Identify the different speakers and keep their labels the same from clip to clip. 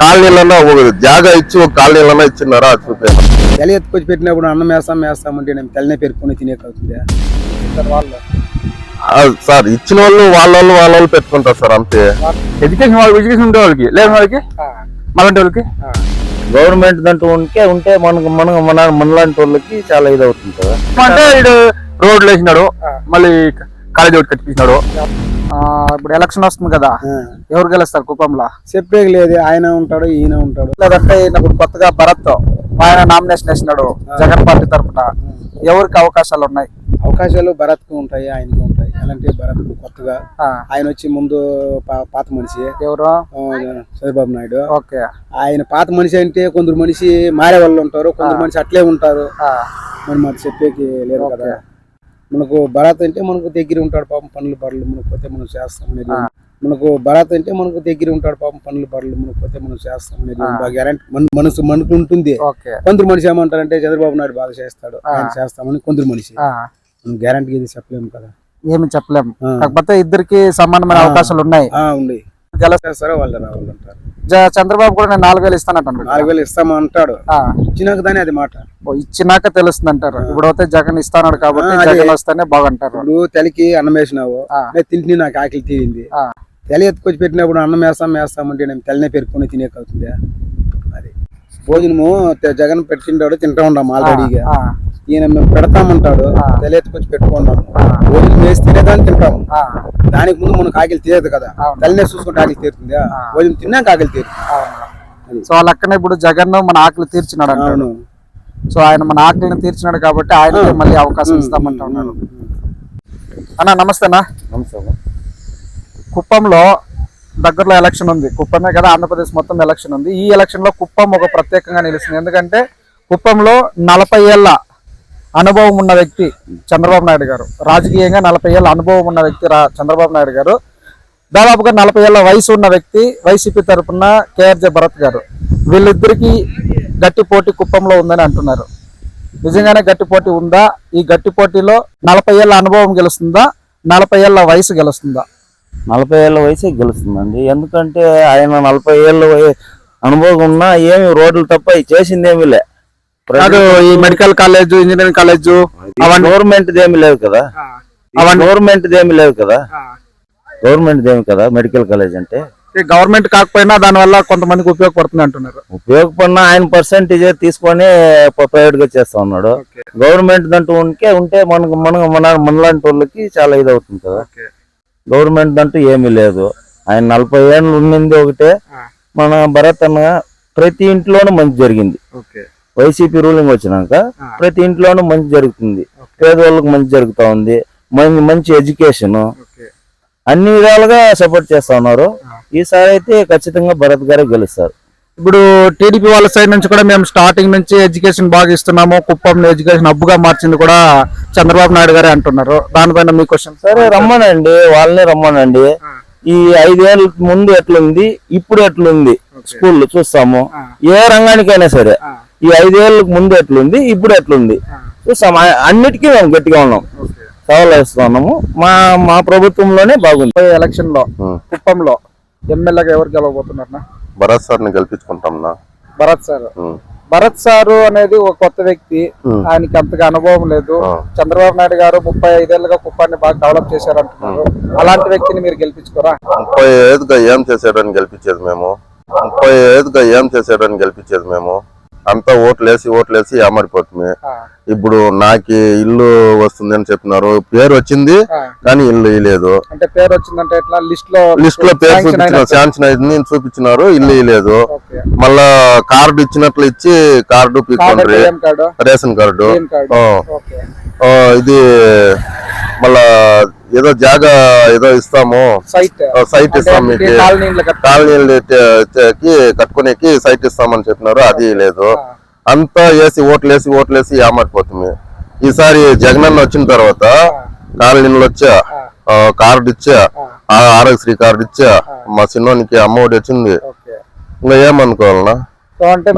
Speaker 1: కాలనీలన్నా ఒక జాగా ఇచ్చి ఒక కాలనీలన్నా ఇచ్చినారా? అది చూపించాను
Speaker 2: తెల ఎత్తుకొచ్చి పెట్టినప్పుడు అన్నం వేస్తాం వేస్తాం అంటే నేను తెల్లనే పెరుక్కొని తినేకి అవుతుంది వాళ్ళు.
Speaker 1: సార్ ఇచ్చిన వాళ్ళు వాళ్ళ వాళ్ళు వాళ్ళ వాళ్ళు పెట్టుకుంటారు సార్ అంతే.
Speaker 3: ఎడ్యుకేషన్ వాళ్ళకి ఎడ్యుకేషన్ ఉంటే వాళ్ళకి. లేని వాళ్ళకి? మళ్ళంటి వాళ్ళకి?
Speaker 4: గవర్నమెంట్ దంటూ ఉంటే ఉంటే మనకు మన మన మనలాంటి వాళ్ళకి చాలా ఇది అవుతుంది కదా.
Speaker 3: అంటే వీడు రోడ్లు వేసినాడు మళ్ళీ కాలేజీ ఒకటి కట్టించినాడు. ఇప్పుడు ఎలక్షన్ వస్తుంది కదా ఎవరు గెలుస్తారు కుప్పంలో?
Speaker 2: చెప్పేకి లేదు ఆయన ఉంటాడు ఈయన ఉంటాడు.
Speaker 3: లేదంటే ఇప్పుడు కొత్తగా భరత్ ఆయన నామినేషన్ వేసినాడు జగన్ పార్టీ తరఫున ఎవరికి అవకాశాలు ఉన్నాయి?
Speaker 2: అవకాశాలు భరత్కు ఉంటాయి ఆయనకు ఉంటాయి. అలాంటి భరత్ కొత్తగా
Speaker 3: ఆ,
Speaker 2: ఆయన వచ్చి ముందు పా- పాత మనిషి.
Speaker 3: ఎవరు?
Speaker 2: చంద్రబాబు నాయుడు.
Speaker 3: ఓకే.
Speaker 2: ఆయన పాత మనిషి అంటే కొందరు మనిషి మారే వాళ్ళు ఉంటారు కొందరు మనిషి అట్లే ఉంటారు.
Speaker 3: ఆ,
Speaker 2: మనం అది చెప్పేకి లేదు కదా. మనకు భరత్ అంటే మనకు దగ్గర ఉంటాడు పాపం పనులు బడులు మనకు పోతే మనం చేస్తాం అనేది మనకు భరత్ అంటే మనకు దగ్గర ఉంటాడు పాపం పనులు బడులు మనకు పోతే మనం చేస్తాం అనేది గ్యారంటీ మన మనసు మనకు ఉంటుంది. కొందరు మనిషి ఏమంటారంటే చంద్రబాబు నాయుడు బాగా చేస్తాడు చేస్తామని కొందరు మనిషి. గ్యారంటీ ఇది చెప్పలేము కదా.
Speaker 3: ఏమి చెప్పలేము. కాకపోతే ఇద్దరికి సమానమైన అవకాశాలు ఉన్నాయి.
Speaker 2: ఆ చేస్తారో వాళ్ళు
Speaker 3: చంద్రబాబు కూడా నేను నాలుగు వేలు ఇస్తానంటాను
Speaker 2: నాలుగు వేలు ఇస్తామా అంటాడు ఇచ్చినాక దాని అది మాట.
Speaker 3: ఇచ్చినాక తెలుస్తుంది అంటారు ఇప్పుడు అయితే జగన్ ఇస్తానాడు కాబట్టి. జగన్ వస్తేనే బాగుంటారు.
Speaker 2: ఇప్పుడు తెలికి అన్నం వేసినావు. తింటుని నాకు ఆకలి తీరింది. తెల ఎత్తుకొచ్చి పెట్టినప్పుడు అన్నం వేస్తాం వేస్తాం అంటే నేను తెల్లనే పెరుక్కొని తినేకి అవుతుంది అది. భోజనము జగన్ పెట్టిండాడు తింటా ఉంటాం ఆల్రెడీగా ఈయన మేము పెడతామంటాడు పెట్టుకున్నాము
Speaker 3: ఆ.
Speaker 2: భోజనం వేసి తినేదాన్ని తింటాము
Speaker 3: ఆ,
Speaker 2: దానికి ముందు మనకు ఆకలి తీరదు కదా. తెల్లనే చూసుకుంటే ఆకలి తీరుతుంది. భోజనం తిన్నాక ఆకలి తీరుతుంది.
Speaker 3: సో లెక్కన ఇప్పుడు జగన్ మన ఆకలి తీర్చినాడు అంటాడు.
Speaker 2: అవును.
Speaker 3: సో ఆయన మన ఆకలిని తీర్చినాడు కాబట్టి ఆయనకి మళ్ళీ అవకాశం ఇస్తామంటా ఉన్నాడు అన్న నమస్తేనా
Speaker 4: నమస్కారం
Speaker 3: కుప్పంలో దగ్గరలో ఎలక్షన్ ఉంది. కుప్పమే కదా ఆంధ్రప్రదేశ్ మొత్తం ఎలక్షన్ ఉంది. ఈ ఎలక్షన్లో కుప్పం ఒక ప్రత్యేకంగా నిలుస్తుంది. ఎందుకంటే కుప్పంలో నలభై ఏళ్ళ అనుభవం ఉన్న వ్యక్తి చంద్రబాబు నాయుడు గారు. రాజకీయంగా నలభై ఏళ్ళ అనుభవం ఉన్న వ్యక్తి రా చంద్రబాబు నాయుడు గారు. దాదాపుగా నలభై ఏళ్ళ వయసు ఉన్న వ్యక్తి వైసీపీ తరఫున కేఆర్జే భరత్ గారు. వీళ్ళిద్దరికీ గట్టి పోటీ కుప్పంలో ఉందని అంటున్నారు. నిజంగానే గట్టి పోటీ ఉందా? ఈ గట్టి పోటీలో నలభై ఏళ్ళ అనుభవం గెలుస్తుందా? నలభై ఏళ్ళ వయసు గెలుస్తుందా?
Speaker 4: నలభై ఏళ్ళ వయసే గెలుస్తుందండి. ఎందుకంటే ఆయన నలభై ఏళ్ళ అనుభవం ఉన్నా ఏమి రోడ్లు తప్ప చేసిందేమీ లే.
Speaker 3: ఈ మెడికల్ కాలేజ్ ఇంజనీరింగ్ కాలేజ్
Speaker 4: అవన్నీ గవర్నమెంట్ ఏమి లేవు కదా? అవన్నీ గవర్నమెంట్ ఏమి లేవు కదా? గవర్నమెంట్ ఏమి కదా మెడికల్ కాలేజ్ అంటే?
Speaker 3: గవర్నమెంట్ కాకపోయినా దాని వల్ల కొంతమందికి ఉపయోగపడుతుంది అంటున్నారు.
Speaker 4: ఉపయోగపడిన ఆయన పర్సెంటేజ్ తీసుకొని ప్రైవేట్గా చేస్తా ఉన్నాడు. గవర్నమెంట్ దంటూ ఉంటే ఉంటే మనకు మన మన మనలాంటి వాళ్ళకి చాలా ఇది అవుతుంది కదా గవర్నమెంట్ అంటూ ఏమీ లేదు. ఆయన నలభై ఏళ్ళు ఉన్నింది ఒకటే. మన భరత్ అన్న ప్రతి ఇంట్లోనూ మంచి జరిగింది. వైసీపీ రూలింగ్ వచ్చినాక ప్రతి ఇంట్లోనూ మంచి జరుగుతుంది. పేదవాళ్ళకి మంచి జరుగుతా ఉంది. మంచి మంచి ఎడ్యుకేషన్ అన్ని విధాలుగా సపోర్ట్ చేస్తా ఉన్నారు. ఈసారి అయితే ఖచ్చితంగా భరత్ గారే గెలుస్తారు.
Speaker 3: ఇప్పుడు టీడీపీ వాళ్ళ సైడ్ నుంచి కూడా మేము స్టార్టింగ్ నుంచి ఎడ్యుకేషన్ బాగా ఇస్తున్నాము. కుప్పం ఎడ్యుకేషన్ హబ్బుగా మార్చింది కూడా చంద్రబాబు నాయుడు గారే అంటున్నారు. దానిపైన మీ క్వశ్చన్
Speaker 4: సరే రమ్మనండి. వాళ్ళనే రమ్మనండి. ఈ ఐదేళ్ళ ముందు ఎట్లుంది? ఇప్పుడు ఎట్లుంది? స్కూల్ చూస్తాము. ఏ రంగానికైనా సరే. ఈ ఐదేళ్ళకి ముందు ఎట్లుంది ఇప్పుడు ఎట్లుంది? చూస్తాం అన్నిటికీ మేము గట్టిగా ఉన్నాం. సవాల్ వేస్తున్నాము. మా మా ప్రభుత్వంలోనే బాగుంది.
Speaker 3: ఎలక్షన్లో కుప్పంలో ఎమ్మెల్యేగా ఎవరు గెలవబోతున్నారు
Speaker 1: భరత్ సార్ని గెలిపించుకుంటాం నా
Speaker 3: భరత్ సార్. భరత్ సారు అనేది ఒక కొత్త వ్యక్తి. ఆయనకి అంతగా అనుభవం లేదు. చంద్రబాబు నాయుడు గారు ముప్పై ఐదేళ్ళుగా కుప్పాన్ని బాగా డెవలప్ చేశారంటున్నారు. అలాంటి వ్యక్తిని మీరు గెలిపించుకోరా?
Speaker 1: ముప్పై ఐదుగా ఏం చేసాడని గెలిపించేది మేము. ముప్పై ఐదుగా ఏం చేసాడని గెలిపించేది మేము. అంతా ఓట్లేసి ఓట్లేసి ఏమరిపోతుంది. ఇప్పుడు నాకు ఇల్లు వస్తుంది అని చెప్పినారు. పేరు వచ్చింది. కానీ ఇల్లు ఇలేదు
Speaker 3: అంటే పేరు వచ్చిందంటే ఎట్లా?
Speaker 1: లిస్ట్లో లిస్ట్లో పేరు చూపించిన. శాంక్షన్ అయింది చూపించినారు ఇల్లు ఇలేదు మళ్ళా కార్డు ఇచ్చినట్లు ఇచ్చి కార్డు
Speaker 3: కార్డు
Speaker 1: రేషన్ కార్డు. ఇది మళ్ళా ఏదో జాగా ఏదో ఇస్తాము.
Speaker 3: సైట్
Speaker 1: ఇస్తాం మీకు. కాలనీకి కట్టుకునేకి సైట్ ఇస్తామని చెప్పినారు. అది లేదు. అంతా వేసి ఓట్లు వేసి ఓట్లు వేసి ఏమారిపోతుంది ఈసారి జగనన్న వచ్చిన తర్వాత కాలనీలు వచ్చా? కార్డు ఇచ్చా? ఆ, ఆరోగ్యశ్రీ కార్డు ఇచ్చా? మా చిన్నోనికి అమ్మఒడి వచ్చింది. ఇంకా ఏమనుకోవాలనా
Speaker 3: సో అంటే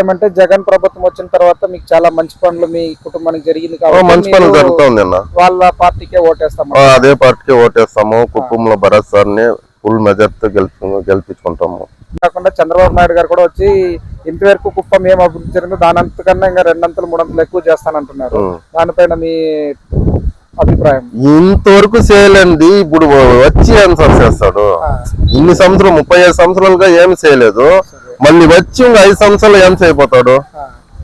Speaker 3: ఏమంటే జగన్ ప్రభుత్వం వచ్చిన తర్వాత మీకు చాలా మంచి పనులు మీ కుటుంబానికి జరిగింది కాబట్టి
Speaker 1: మంచి పనులు జరుగుతుంది అన్న.
Speaker 3: వాళ్ళ పార్టీకే ఓటేస్తాం
Speaker 1: ఆ, అదే పార్టీకి ఓటేస్తాము. కుప్పంలో భరత్ సార్ని ఫుల్ మెజార్టీతో గెలుపు గెలిపించుకుంటాము.
Speaker 3: కాకుండా చంద్రబాబు నాయుడు గారు కూడా వచ్చి ఇంతవరకు కుప్పం ఏం అభివృద్ధి జరిగిందో. దాని అంతకన్నా ఇంకా రెండంతలు మూడంతలు ఎక్కువ చేస్తానంటున్నారు. దానిపైన మీ అభిప్రాయం?
Speaker 1: ఇంతవరకు చేయలేండి. ఇప్పుడు వచ్చి ఆన్సర్ చేస్తాడు? ఇన్ని సంవత్సరం ముప్పై ఐదు సంవత్సరాలుగా ఏమి చేయలేదు. మళ్ళీ వచ్చి ఇంకా ఐదు సంవత్సరాలు ఏం చేయబోతాడు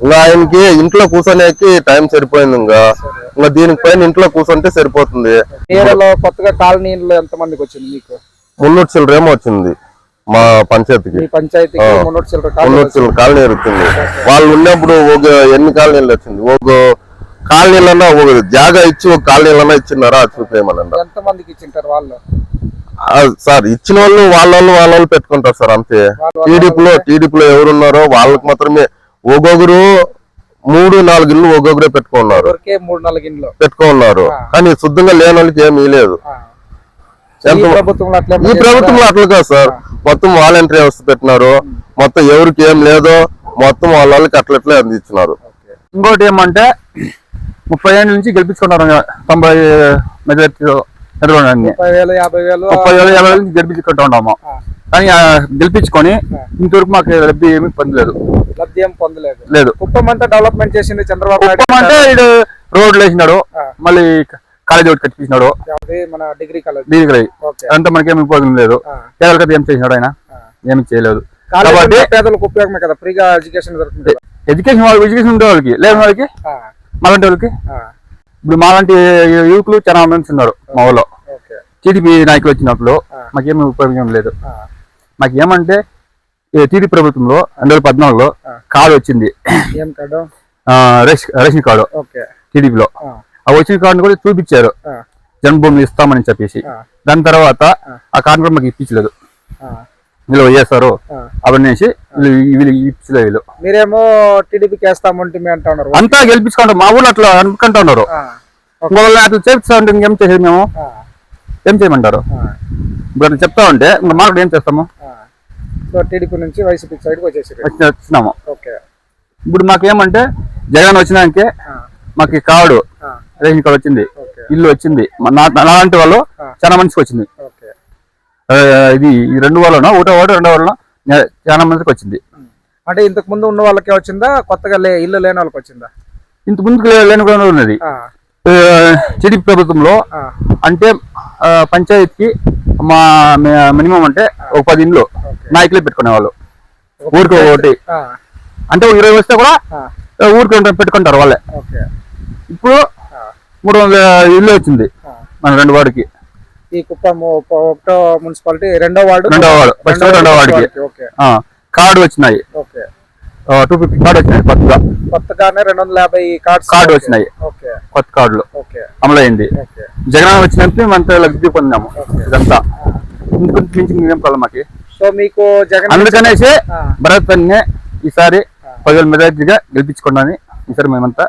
Speaker 1: ఇంకా ఆయనకి ఇంట్లో కూర్చొనేకి టైం సరిపోయింది ఇంకా. ఇంకా దీనిపైన ఇంట్లో కూర్చుంటే సరిపోతుంది.
Speaker 3: ఏరియాలో కొత్తగా కాలనీలో ఎంత మందికి వచ్చింది మీకు?
Speaker 1: మున్నూరు చిల్లరేమో వచ్చింది మా పంచాయతీకి.
Speaker 3: మీ పంచాయతీకి మున్నూరు చిల్లర కాలనీ
Speaker 1: వచ్చింది. వాళ్ళు ఉన్నప్పుడు ఒక ఎన్ని కాలనీలు వచ్చింది? ఒక కాలనీలన్నా ఒక జాగా ఇచ్చి ఒక కాలనీలన్నా ఇచ్చినారా? అది చూపేయమనండి.
Speaker 3: ఎంత మందికి ఇచ్చింటారు వాళ్ళు?
Speaker 1: సార్ ఇచ్చిన వాళ్ళు వాళ్ళ వాళ్ళు వాళ్ళ వాళ్ళు పెట్టుకుంటారు సార్ అంతే. టీడీపీలో టీడీపీలో ఎవరున్నారో వాళ్ళకి మాత్రమే ఒక్కొక్కరు మూడు నాలుగు ఇల్లు ఒక్కొక్కరే పెట్టుకున్నారు. పెట్టుకున్నారు. కానీ శుద్ధంగా లేని వాళ్ళకి ఏమీ లేదు.
Speaker 3: ఆ. ఈ ప్రభుత్వంలో అట్లా
Speaker 1: కాదు సార్. మొత్తం వాలంటరీ వ్యవస్థ పెట్టినారు. మొత్తం ఎవరికి ఏం లేదో మొత్తం వాళ్ళ వాళ్ళకి అట్లట్లే అందించినారు.
Speaker 5: ఇంకోటి ఏమంటే ముప్పై ఏళ్ళ నుంచి గెలిపించుకుంటారు తొంభై మెజార్టీ ఎదురుండండి
Speaker 3: ముప్పై వేలు యాభై వేలు
Speaker 5: యాభై వేల గెలిపించుకుంటూ ఉన్నాము. కానీ గెలిపించుకొని ఇంతవరకు మాకు లబ్ధి ఏమీ పొందలేదు.
Speaker 3: లబ్ధి ఏం పొందలేదు.
Speaker 5: లేదు.
Speaker 3: కుప్పం అంతా డెవలప్మెంట్ చేసింది చంద్రబాబు నాయుడు
Speaker 5: కుప్పం అంటే ఇడు రోడ్లు వేసినాడు. మళ్ళీ కాలేజీ ఒకటి కట్టించినాడు.
Speaker 3: మన డిగ్రీ కాలేజ్.
Speaker 5: Degree
Speaker 3: okay.
Speaker 5: అంతా మనకేమి ఉపయోగం లేదు.
Speaker 3: ఆ.
Speaker 5: పేదలకైతే ఏం చేసినాడు ఆయన. ఏమి చేయలేదు.
Speaker 3: కాలేజ్
Speaker 5: కాబట్టి
Speaker 3: పేదలకు ఉపయోగమే కదా ఫ్రీగా ఎడ్యుకేషన్ దొరుకుతుంది
Speaker 5: ఎడ్యుకేషన్ వాళ్ళకి ఎడ్యుకేషన్ ఉండే వాళ్ళకి లేని వాళ్ళకి మాలాంటి వాళ్ళకి? ఇప్పుడు మాలాంటి యువకులు చాలా మంది ఉన్నారు మా ఊళ్ళో టీడీపీ నాయకులు వచ్చినప్పుడు. మాకేమీ ఉపయోగం లేదు. మాకు ఏమంటే టీడీ ప్రభుత్వంలో రెండు వేల పద్నాలుగులో. కార్డు వచ్చింది. Ration card. టీడీపీలో.
Speaker 3: ఆ,
Speaker 5: వచ్చిన కార్డును కూడా చూపించారు. జన్మభూమి ఇస్తామని చెప్పేసి. దాని తర్వాత ఆ. కార్డు కూడా మాకు ఇప్పించలేదు. వీళ్ళు చేస్తారు. అవన్నీ వీళ్ళు వీళ్ళు
Speaker 3: మీరేమో టీడీపీకి వేస్తామంటే మీ అంటా ఉన్నారు
Speaker 5: అంతా గెలిపించుకుంటారు మా ఊళ్ళో అట్లా అనుకుంటా ఉన్నారు అట్లా చేపిస్తా ఉంటే ఇంకేం చేసేది మేము? ఏం చేయమంటారు? ఇప్పుడు అట్లా చెప్తా ఉంటే ఇంకా మాకు ఏం చేస్తాము.
Speaker 3: సో టీడీపీ నుంచి వైసీపీ సైడ్కి వచ్చేసి
Speaker 5: వచ్చి వచ్చినాము.
Speaker 3: ఓకే.
Speaker 5: ఇప్పుడు మాకేమంటే జగన్ వచ్చినాకే మాకు
Speaker 3: ఆ,
Speaker 5: రేషన్ కార్డు వచ్చింది. ఇల్లు వచ్చింది. నాలాంటి వాళ్ళు. చాలా మందికి వచ్చింది. ఇది ఈ రెండు వాళ్ళను? ఒకటో వాడు రెండో వాళ్ళను? నే- చాలా మందికి వచ్చింది.
Speaker 3: అంటే ఇంతకు ముందు ఉన్న వాళ్ళకే వచ్చిందా? కొత్తగా లే ఇల్లు లేని వాళ్ళకి వచ్చిందా?
Speaker 5: ఇంత ముందుకు లేని కూడా ఉన్నది. టీడీపీ ప్రభుత్వంలో అంటే పంచాయతీకి మా మినిమం అంటే ఒక పది ఇండ్లు నాయకులే పెట్టుకునేవాళ్ళు ఊరికి ఒకటి. అంటే ఇరవై వస్తే కూడా ఊరికి పెట్టుకుంటారు వాళ్ళే. ఇప్పుడు మూడు వందల ఇల్లు వచ్చింది. మన రెండు వాడికి.
Speaker 3: ఈ కుప్పం ఒక- ఒకటో మున్సిపాలిటీ రెండో వార్డు?
Speaker 5: రెండో వార్డు. ఫస్ట్ రెండో వార్డుకి. కార్డు వచ్చినాయి.
Speaker 3: ఓకే.
Speaker 5: టూ ఫిఫ్టీ కార్డు వచ్చినాయి కొత్తగా
Speaker 3: కొత్తగానే రెండు వందల యాభై కార్డ్స్
Speaker 5: కార్డు వచ్చినాయి.
Speaker 3: ఓకే.
Speaker 5: కొత్త కార్డులు.
Speaker 3: ఓకే.
Speaker 5: అమలైంది. జగన్ వచ్చినట్టు మనతో లబ్ధి పొందాము ఇదంతా. ఇంకొంచెం మించి ఇంకేం కావాలి మాకు?
Speaker 3: సో మీకు జగన్
Speaker 5: అందుకనేసి. భరత్ ఈసారి పదివేల మెజార్టీగా గెలిపించుకున్నాను ఈసారి మేమంతా